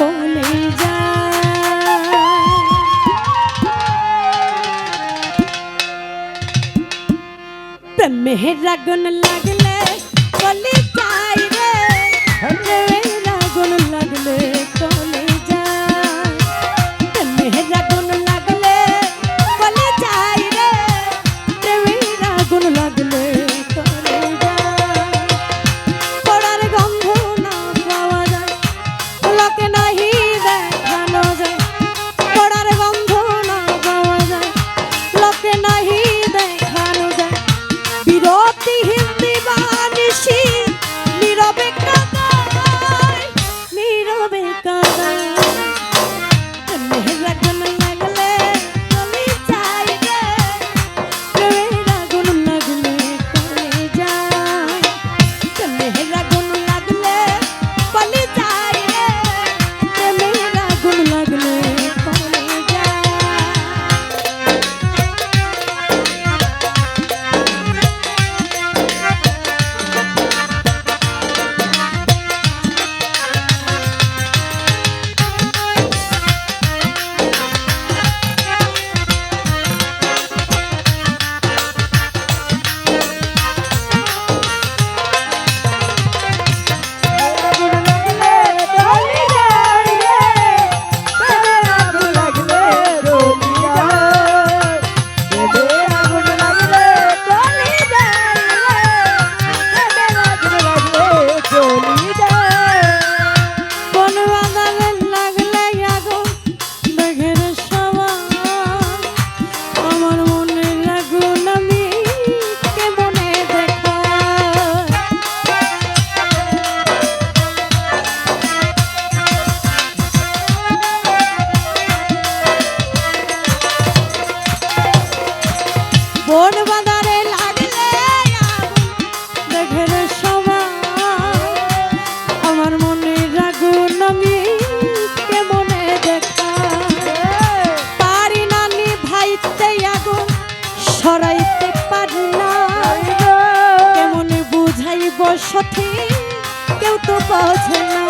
চলে যায়। মেহের আগুন লাগে সঠিক? কেউ তো বোঝে না।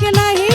के नहीं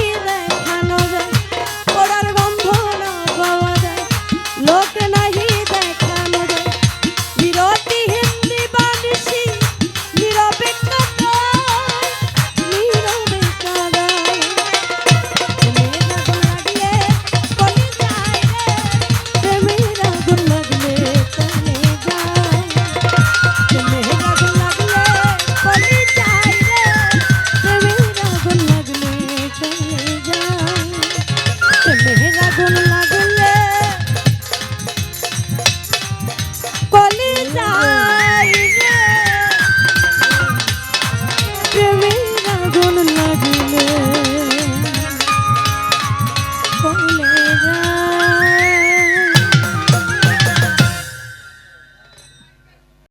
লাগে